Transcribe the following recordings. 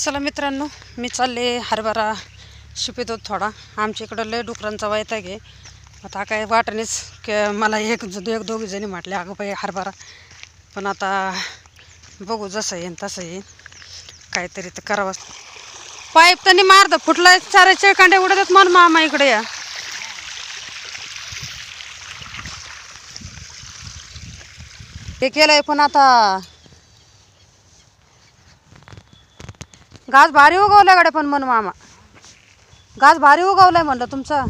चला मित्रांनो मी चालले हरभरा शिपितो थोडा. आमच्या इकडं लय डुकरांचा वैताग आहे आता काय वाटणीच की मला एक एक दोघी जणी म्हटले अगं बाई हरभरा. पण आता बघू जसं येईन तसं येईन. काहीतरी तर करावंच. पाईप त्यांनी मारतं फुटलाय चाराचे कांडे उडतात मन मामा इकडे या. हे केलंय पण आता घास भारी उगवलाय गाड्या पण म्हण मामा. घास भारी उगवलाय म्हणलं तुमचं.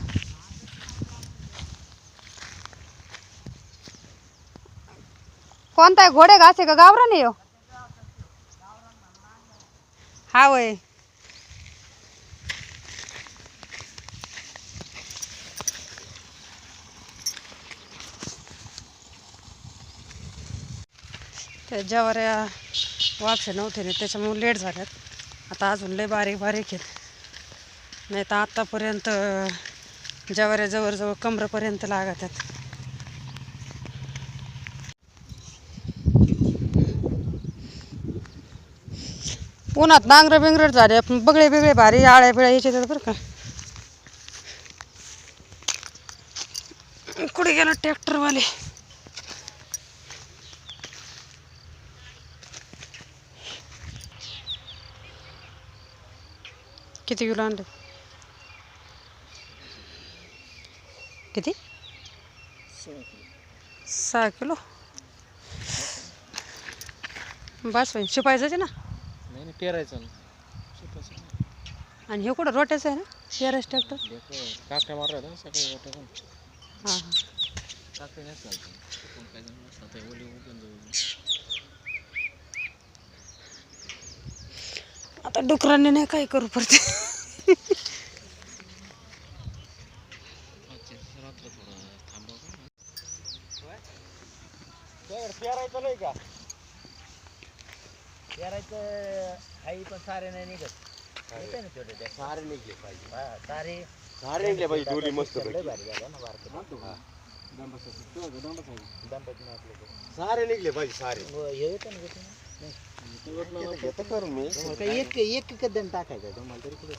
कोणता आहे घोडे घास आहे का? गावरा येऊ हो? हा? वय. त्या ज्यावऱ्या नव्हते ना त्याच्यामुळे लेट झाल्यात. आता अजून लय बारीक बारीक आहेत. नाही तर आत्तापर्यंत ज्यावऱ्या जवळजवळ कमरेपर्यंत लागत आहेत उन्हात नांगर बिंगरट झाले बगळे बिगळे भारी आळ्या बिळ्या यायचे बरं का. कुठे गेलं ट्रॅक्टरवाले? किती किलो आणले? किती? सहा किलो. बस होईल शिपायचं आहे ना? नाही पेरायचं. आणि हे कुठं रोट्याचं आहे ना? पेरायचं ट्रॅक्टर? काकड्या मारल्या सकाळी वाटत हां हां. काकडी नाही चालतं कोण काय जण नसतं ते ओली उगून जाऊ आता डुकरांनी नाही काय करू पडते पेरायचं नाही का पेरायचं पण सारे नाही निघत येते ना छोटे ते सारे निघले पाहिजे हा, सारे सारे निघले पाहिजे मस्त लय भारी झालं ना. दंपती नाही. सारे निघले पाहिजे सारे हे येतं ना घेतो ना. घेतो करून मी एक एक टाकायचं तुम्हाला तरी कुठे?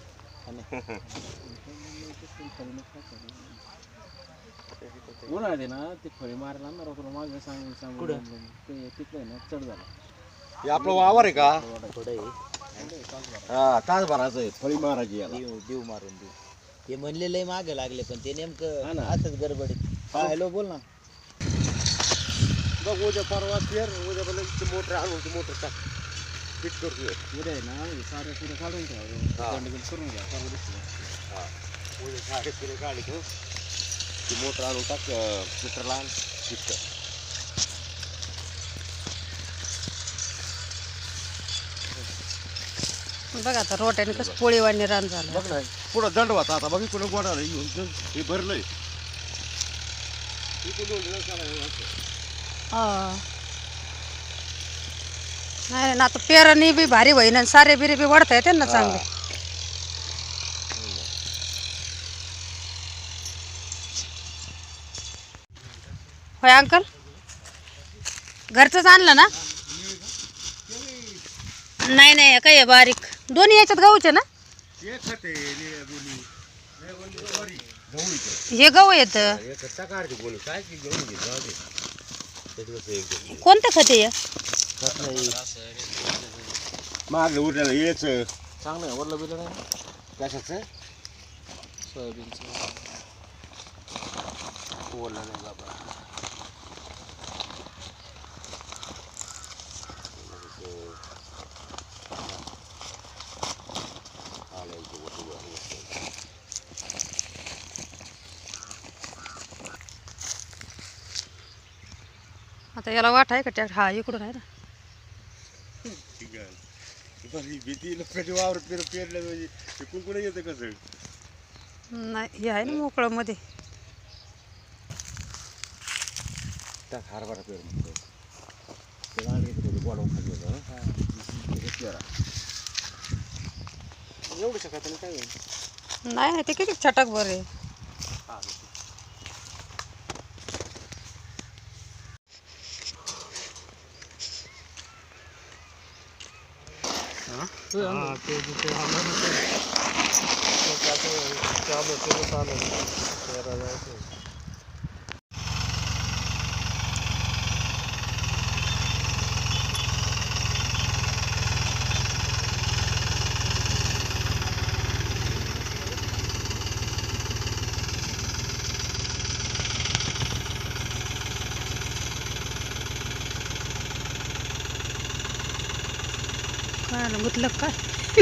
उन्हाळ्यात ना ते फळी मारायला ना तुला मागे सांगून सांगून? ते तिकडे ना चढ झाला. हे आपलं वावर आहे का? थोडं हे तास भरायचं आहे फळी महाराजी याला. देव देव मारून देऊ ते म्हणले लय मागे लागले पण ते हा नेमकं. असंच गडबडीत हा हॅलो बोल ना. बघ उद्या परवा पेर उद्या पण मोटर आणून मोटर टाक फिट करतोय उद्या आहे ना हे सारे पुढे काढून हा. ठेवा गंडगोल करून घ्या परवा दिवशी. हा उद्या सारे पुरे गाडी घेऊ ती मोटर आणून टाक फिटरला आण फिट कर बघा आता रोट्याने कसं पोळीवाणी रान झालं बघ ना पुढं दंड होता आता बघ पुढं गोडा घेऊन हे भरलंय. हा. नाही ना आता पेरानी बी भारी होईन आणि सारे बिरे बी वाढता येते ना चांगले. होय अंकल? घरचंच आणलं ना? नाही नाही काय आहे बारीक. दोन्ही याच्यात गहूचे ना? हे गहू येतं कोणतं खत आहे मागलं उरलेलं हेच चांगलं आहे वरलं बिलं नाही? ना? कशाचं? सोयाबीनचं. ओला नाही बाबा. आता याला वाट आहे का ट्रॅक्टर? हा इकडून आहे ना. पण ही भीती लोकांची वावर पेर पेरल्या म्हणजे ते कुंकुण येतं कसं? नाही हे आहे ना मोकळं मध्ये टाक हरभरा पेर म्हणतो ते होतं? हे? पेरा. एवढं शकत नाही काय? होईल नाही नाही ते किती छटक बरे हा ते त्याचं चालू चालू तेरा जायचं मला गुतलं काय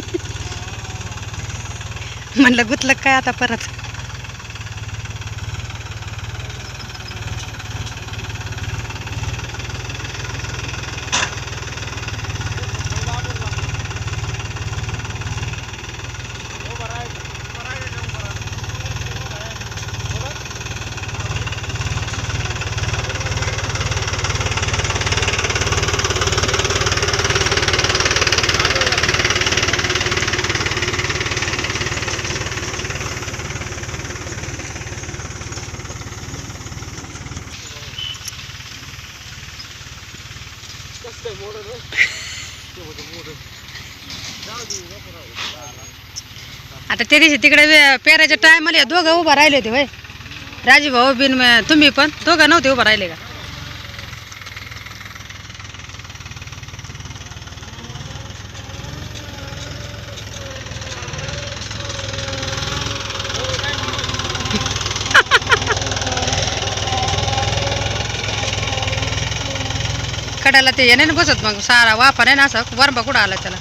म्हणलं गुतलं काय आता परत? आता त्या दिवशी तिकडे पेरायच्या टायमाला दोघं उभा राहिले होते भाई राजीभाऊ बिन तुम्ही पण दोघं नव्हते उभं राहिले का? कडाला ते येणे बसत मग सारा वापर आहे ना असं वरबा कुठं आला त्याला?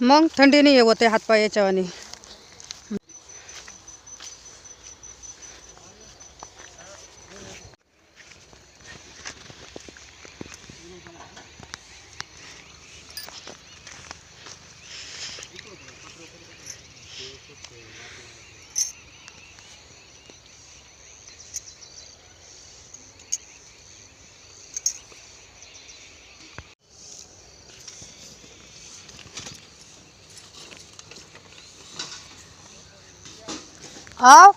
मग थंडीने हे होते हातपाय याच्यावानी. आव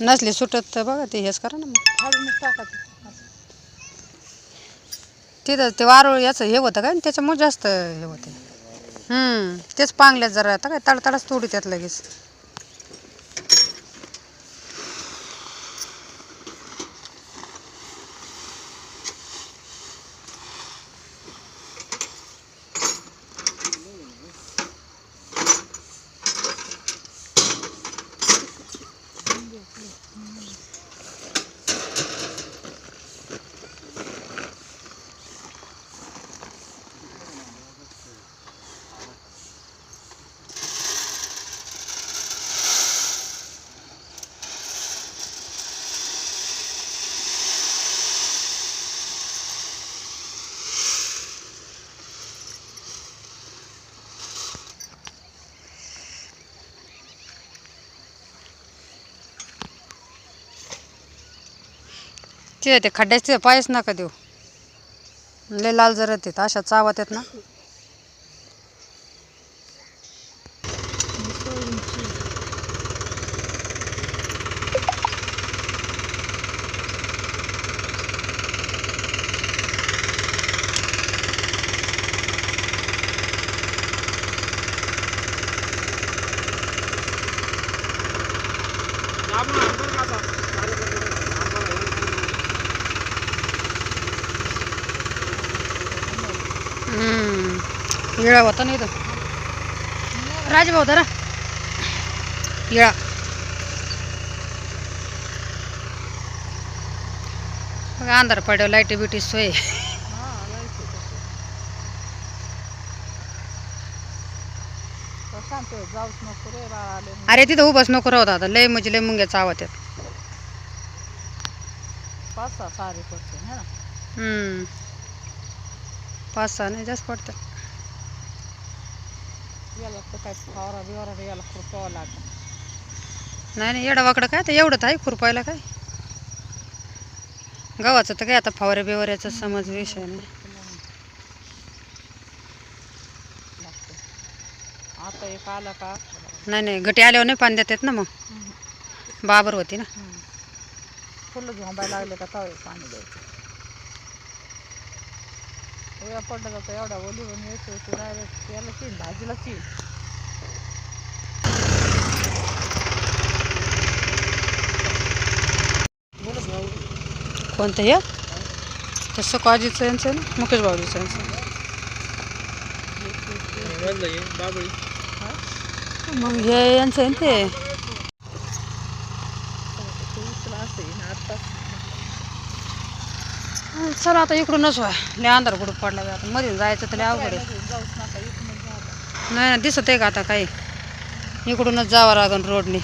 नसली सुटत तर बघा ते हेच करा ना मग. तिथं ते वारुळ याचं हे होतं काय त्याच्यामुळे जास्त हे होते. हम्म तेच पांगल्यात जरा आता काय तडतडच तोडी त्यात लगेच. तिथे ते खड्ड्याच तिथे पायच नका देऊ. लय लाल जरत येत अशा चावत येत ना. आपण इळा होता नाही तर. राजभाऊ धरा. इळा मग अंधार पड्यावर लाईटी बिटी सोय. हा. अरे तिथं उभाच नको राहू दादा. लय म्हणजे लय मुंग्याचा आवाज येत पाच सहा सारे पडते है ना. पाच सहा नाही जास्त पडतं याला तर काय फवारा बिवारा याला खुरपावं लागतं नाही नाही येडावाकडं काय तर एवढं तर आहे खुरपायला काय? गव्हाचं तर काय आता फवारे बिवाऱ्याचा समज विषय नाही. लागतं आता एक आला का? नाही नाही गटी आल्यावर नाही पाणी देतात ना मग? बाबर होती ना? फुलं झोंबायला लागले का तवे पाणी द्यायचं. उद्या पडलं जातं एवढा ओली पण येतो तू डायरेक्ट याला चीन भाजीला चीन कोणतं हे? तसं काजीचं यांचं ना मुकेश भाऊजीचं यांचं हे मग हे यांचं तू उचला असं येईन आत्ताच चला आता इकडूनच व्हा लय अंधार कुठं पडला बे आता. मध्ये जायचं तर लय अवघड आहे. नाही ना दिसत आहे का आता काही? इकडूनच जावं लागेल रोडने.